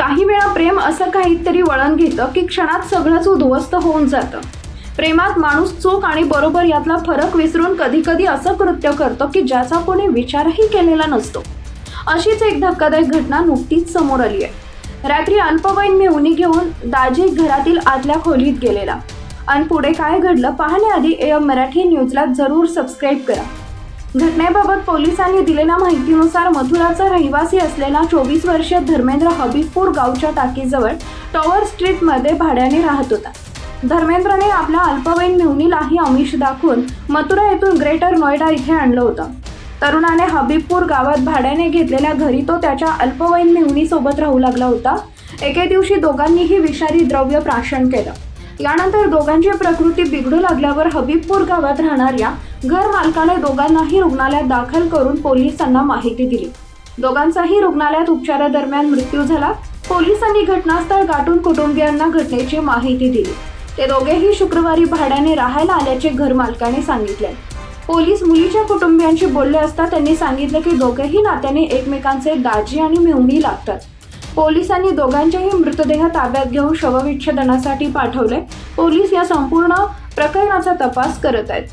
काही वेळा प्रेम असं काहीतरी वळण घेतं की क्षणात सगळंच उद्ध्वस्त होऊन जातं. प्रेमात माणूस चूक आणि बरोबर यातला फरक विसरून कधी कधी असं कृत्य करतो की ज्याचा कोणी विचारही केलेला नसतो. अशीच एक धक्कादायक घटना नुकतीच समोर आली आहे. रात्री अल्पवयीन मेहुणी घेऊन दाजी घरातील आतल्या खोलीत गेलेला. आणि पुढे काय घडलं पाहण्याआधी एम मराठी न्यूजला जरूर सबस्क्राईब करा. घटनेबाबत पोलिसांनी दिलेल्या माहितीनुसार मथुराचा रहिवासी असलेला चोवीस वर्षीय धर्मेंद्र हबीबपूर गावच्या टाकीजवळ टॉवर स्ट्रीटमध्ये भाड्याने राहत होता. धर्मेंद्रने आपल्या अल्पवयीन मेहुनीलाही आमिष दाखवून मथुरा येथून ग्रेटर नोएडा इथे आणलं होतं. तरुणाने हबीबपूर गावात भाड्याने घेतलेल्या घरी तो त्याच्या अल्पवयीन मेहुनीसोबत राहू लागला होता. एके दिवशी दोघांनीही विषारी द्रव्य प्राशन केलं. यानंतर दोघांची प्रकृती बिघडू लागल्यावर हबीबपूर गावात राहणाऱ्या घर मालकाने दोघांनाही रुग्णालयात दाखल करून पोलिसांना माहिती दिली. दोघांचाही रुग्णालयात उपचारादरम्यान मृत्यू झाला. पोलिसांनी घटनास्थळ गाठून कुटुंबियांना घटनेची माहिती दिली. ते दोघेही शुक्रवारी भाड्याने राहायला आल्याचे घर मालकाने सांगितले. पोलीस मुलीच्या कुटुंबियांशी बोलले असता त्यांनी सांगितलं की दोघेही नात्याने एकमेकांचे दाजी आणि मेहुणी लागतात. पोलिसांनी दोघांचेही मृतदेह ताब्यात घेऊन शवविच्छेदनासाठी पाठवले. पोलीस या संपूर्ण प्रकरणाचा तपास करत आहेत.